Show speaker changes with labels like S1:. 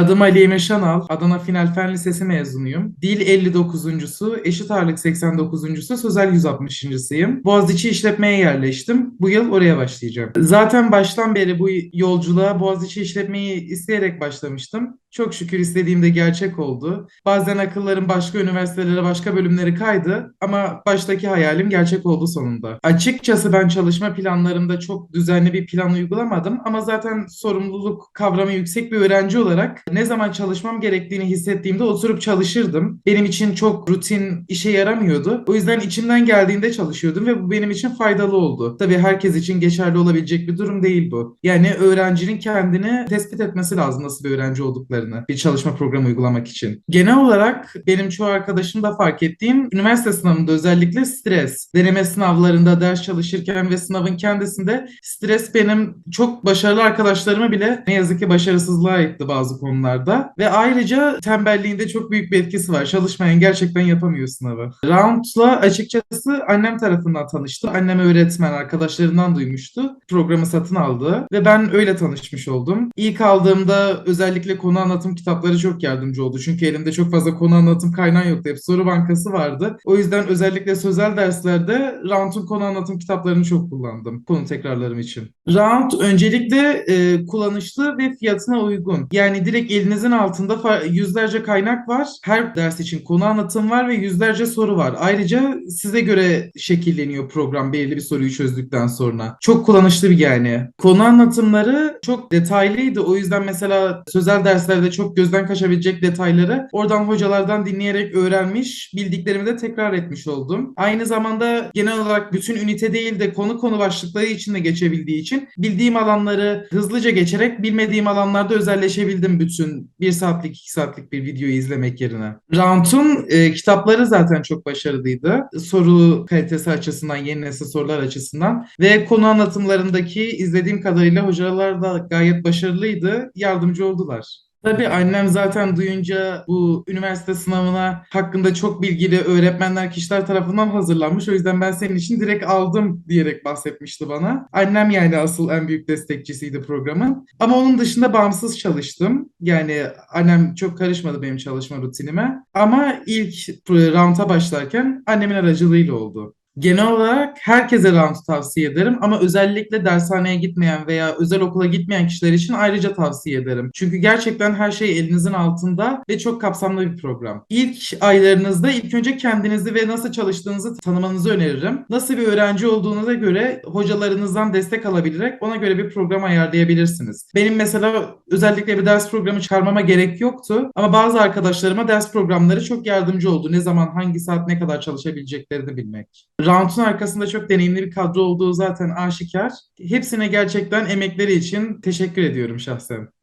S1: Adım Ali Emir Şanal. Adana Final Fen Lisesi mezunuyum. Dil 59.sü, eşit ağırlık 89.sü, sözel 160.sıyım. Boğaziçi işletmeye yerleştim. Bu yıl oraya başlayacağım. Zaten baştan beri bu yolculuğa Boğaziçi işletmeyi isteyerek başlamıştım. Çok şükür istediğim de gerçek oldu. Bazen akıllarım başka üniversitelere, başka bölümleri kaydı ama baştaki hayalim gerçek oldu sonunda. Açıkçası ben çalışma planlarımda çok düzenli bir plan uygulamadım ama zaten sorumluluk kavramı yüksek bir öğrenci olarak ne zaman çalışmam gerektiğini hissettiğimde oturup çalışırdım. Benim için çok rutin işe yaramıyordu. O yüzden içimden geldiğinde çalışıyordum ve bu benim için faydalı oldu. Tabii herkes için geçerli olabilecek bir durum değil bu. Yani öğrencinin kendini tespit etmesi lazım nasıl bir öğrenci olduklarını bir çalışma programı uygulamak için. Genel olarak benim çoğu arkadaşım da fark ettiğim üniversite sınavında özellikle stres. Deneme sınavlarında ders çalışırken ve sınavın kendisinde stres benim çok başarılı arkadaşlarımı bile ne yazık ki başarısızlığa itti bazı konularda. Ve ayrıca tembelliğinde çok büyük bir etkisi var. Çalışmayan gerçekten yapamıyor sınavı. Round'la açıkçası annem tarafından tanıştım. Annem öğretmen arkadaşlarından duymuştu. Programı satın aldı ve ben öyle tanışmış oldum. İlk aldığımda özellikle konu anlatım kitapları çok yardımcı oldu. Çünkü elimde çok fazla konu anlatım kaynağı yoktu. Hep soru bankası vardı. O yüzden özellikle sözel derslerde Round'un konu anlatım kitaplarını çok kullandım. Konu tekrarlarım için. Round öncelikle e, kullanışlı ve fiyatına uygun. Yani direkt elinizin altında yüzlerce kaynak var. Her ders için konu anlatım var ve yüzlerce soru var. Ayrıca size göre şekilleniyor program belirli bir soruyu çözdükten sonra. Çok kullanışlı bir yani. Konu anlatımları çok detaylıydı. O yüzden mesela sözel derslerde çok gözden kaçabilecek detayları oradan hocalardan dinleyerek öğrenmiş, bildiklerimi de tekrar etmiş oldum. Aynı zamanda genel olarak bütün ünite değil de konu konu başlıkları içinde geçebildiği için bildiğim alanları hızlıca geçerek bilmediğim alanlarda özelleşebildim bütün bir saatlik, iki saatlik bir videoyu izlemek yerine. Round'un e, kitapları zaten çok başarılıydı. Soru kalitesi açısından, yeni nesil sorular açısından ve konu anlatımlarındaki izlediğim kadarıyla hocalar da gayet başarılıydı. Yardımcı oldular. Tabii annem zaten duyunca bu üniversite sınavına hakkında çok bilgili öğretmenler, kişiler tarafından hazırlanmış. O yüzden ben senin için direkt aldım diyerek bahsetmişti bana. Annem yani asıl en büyük destekçisiydi programın. Ama onun dışında bağımsız çalıştım. Yani annem çok karışmadı benim çalışma rutinime. Ama ilk round'a başlarken annemin aracılığıyla oldu. Genel olarak herkese round tavsiye ederim ama özellikle dershaneye gitmeyen veya özel okula gitmeyen kişiler için ayrıca tavsiye ederim. Çünkü gerçekten her şey elinizin altında ve çok kapsamlı bir program. İlk aylarınızda ilk önce kendinizi ve nasıl çalıştığınızı tanımanızı öneririm. Nasıl bir öğrenci olduğunuza göre hocalarınızdan destek alabilerek ona göre bir program ayarlayabilirsiniz. Benim mesela özellikle bir ders programı çıkarmama gerek yoktu ama bazı arkadaşlarıma ders programları çok yardımcı oldu. Ne zaman, hangi saat, ne kadar çalışabileceklerini bilmek. Round'un arkasında çok deneyimli bir kadro olduğu zaten aşikar. Hepsine gerçekten emekleri için teşekkür ediyorum şahsen.